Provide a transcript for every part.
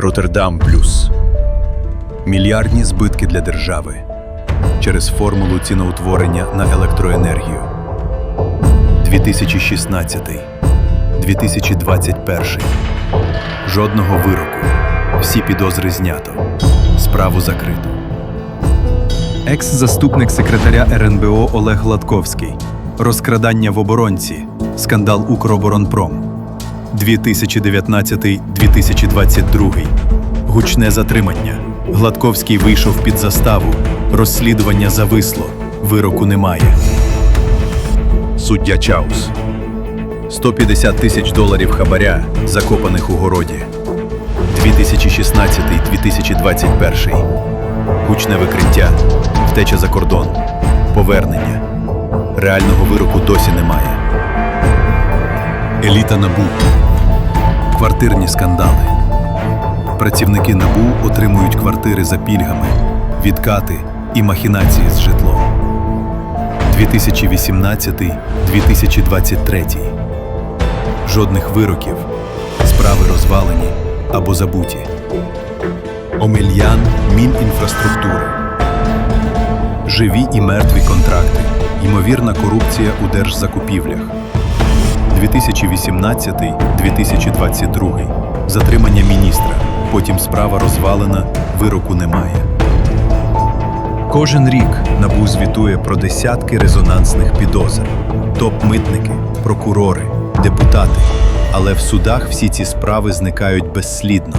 Роттердам Плюс. Мільярдні збитки для держави через формулу ціноутворення на електроенергію. 2016. 2021. Жодного вироку. Всі підозри знято. Справу закрито. Екс-заступник секретаря РНБО Олег Гладковський. Розкрадання в оборонці. Скандал Укроборонпром. 2019-2022. Гучне затримання. Гладковський вийшов під заставу. Розслідування зависло. Вироку немає. Суддя Чаус. 150 тисяч доларів хабаря, закопаних у городі. 2016-2021. Гучне викриття. Втеча за кордон. Повернення. Реального вироку досі немає. Еліта НАБУ. Квартирні скандали. Працівники НАБУ отримують квартири за пільгами, відкати і махінації з житлом. 2018-2023. Жодних вироків. Справи розвалені або забуті. Омельян Мінінфраструктури. Живі і мертві контракти. Ймовірна корупція у держзакупівлях. 2018-2022. Затримання міністра. Потім справа розвалена, вироку немає. Кожен рік НАБУ звітує про десятки резонансних підозр: топ-митники, прокурори, депутати. Але в судах всі ці справи зникають безслідно.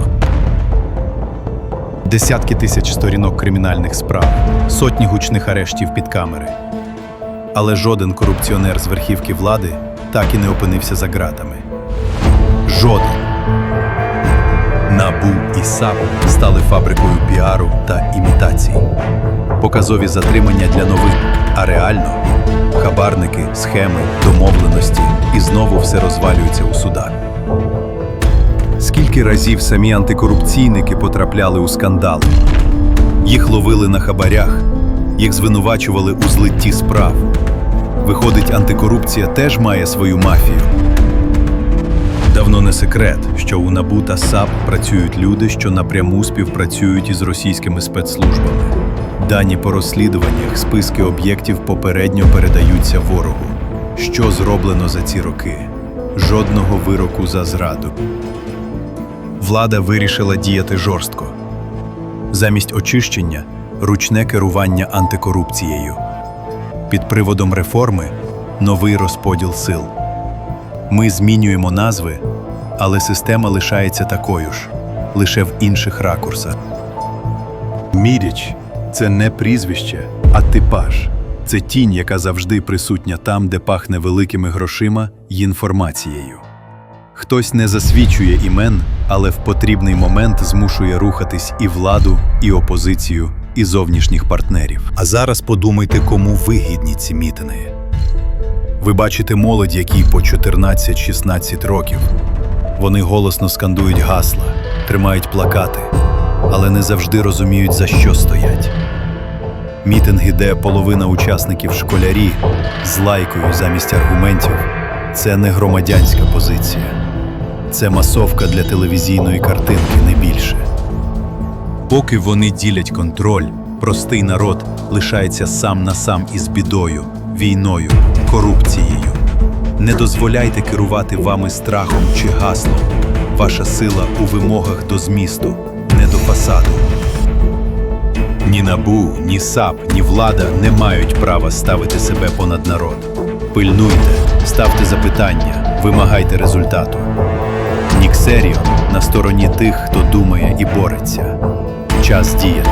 Десятки тисяч сторінок кримінальних справ, сотні гучних арештів під камери. Але жоден корупціонер з верхівки влади так і не опинився за ґратами. Жоден. НАБУ і САП стали фабрикою піару та імітацій. Показові затримання для новин, а реально хабарники, схеми, домовленості і знову все розвалюється у судах. Скільки разів самі антикорупційники потрапляли у скандали? Їх ловили на хабарях, їх звинувачували у злитті справ. Виходить, антикорупція теж має свою мафію. Давно не секрет, що у НАБУ та САП працюють люди, що напряму співпрацюють із російськими спецслужбами. Дані по розслідуваннях, списки об'єктів попередньо передаються ворогу. Що зроблено за ці роки? Жодного вироку за зраду. Влада вирішила діяти жорстко. Замість очищення ручне керування антикорупцією. Під приводом реформи новий розподіл сил. Ми змінюємо назви, але система лишається такою ж, лише в інших ракурсах. Міріч це не прізвище, а типаж. Це тінь, яка завжди присутня там, де пахне великими грошима й інформацією. Хтось не засвічує імен, але в потрібний момент змушує рухатись і владу, і опозицію, і зовнішніх партнерів. А зараз подумайте, кому вигідні ці мітинги. Ви бачите молодь, якій по 14-16 років. Вони голосно скандують гасла, тримають плакати, але не завжди розуміють, за що стоять. Мітинги, де половина учасників школярі з лайкою замість аргументів, це не громадянська позиція. Це масовка для телевізійної картинки, не більше. Поки вони ділять контроль, простий народ лишається сам на сам із бідою, війною, корупцією. Не дозволяйте керувати вами страхом чи гаслом. Ваша сила у вимогах до змісту, не до фасаду. Ні набу, ні САП, ні влада не мають права ставити себе понад народ. Пильнуйте, ставте запитання, вимагайте результату. Ніксеріо на стороні тих, хто думає і бореться. Час діяти.